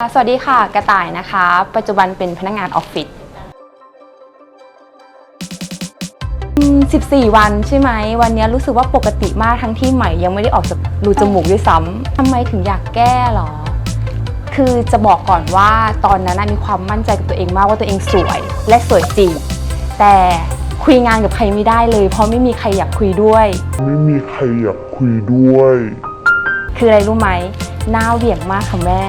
สวัสดีค่ะ กระต่ายนะคะ ปัจจุบันเป็นพนักงานออฟฟิศอืม14 วันใช่ไหม วันนี้รู้สึกว่าปกติมากทั้งที่ใหม่ยังไม่ได้ออกจากรูจมูกด้วยซ้ำทำไมถึงอยากแก้หรอ คือจะบอกก่อนว่าตอนนั้นนะมีความมั่นใจกับตัวเองมากว่าตัวเองสวยและสวยจริง แต่คุยงานกับใครไม่ได้เลย เพราะไม่มีใครอยากคุยด้วย ไม่มีใครอยากคุยด้วย คืออะไรรู้ไหมหน้าเหวี่ยงมากค่ะแม่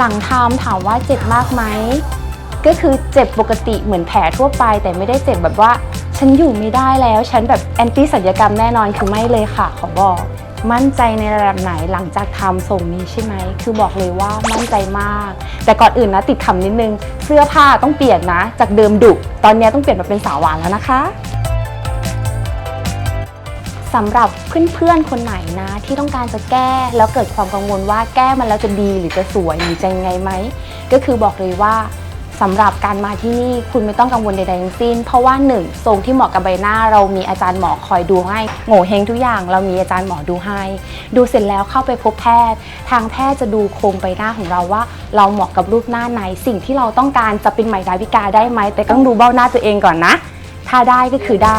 หลังทำถามว่าเจ็บมากไหมก็คือเจ็บปกติเหมือนแผลทั่วไป แต่ไม่ได้เจ็บแบบว่า ฉันอยู่ไม่ได้แล้ว ฉันแบบแอนตี้สัญญกรรมแน่นอนคือไม่เลยค่ะ ขอบอก มั่นใจในระดับไหนหลังจากทำส่งนี้ใช่ไหม คือบอกเลยว่ามั่นใจมาก แต่ก่อนอื่นนะติดคำนิดนึง เสื้อผ้าต้องเปลี่ยนนะ จากเดิมดุตอนนี้ต้องเปลี่ยนมาเป็นสาวหวานแล้วนะคะ สำหรับเพื่อนๆคนไหนนะ ที่ต้องการจะแก้แล้วเกิดความกังวลว่าแก้มันแล้วจะดีหรือจะสวยหรือจะยังไงไหมก็คือบอกเลยว่าสำหรับการมาที่นี่คุณไม่ต้องกังวลใดๆทั้งสิ้น เพราะว่าหนึ่งทรงที่เหมาะกับใบหน้า เรามีอาจารย์หมอคอยดูให้โง่เฮงทุกอย่างเรามีอาจารย์หมอดูให้ ดูเสร็จแล้วเข้าไปพบแพทย์ ทางแพทย์จะดูโครงใบหน้าของเราว่า เราเหมาะกับรูปหน้าไหน สิ่งที่เราต้องการจะเป็นใหม่ดาวิกาได้ไหมแต่ต้องดูเบ้าหน้าตัวเองก่อนนะ ถ้าได้ก็คือได้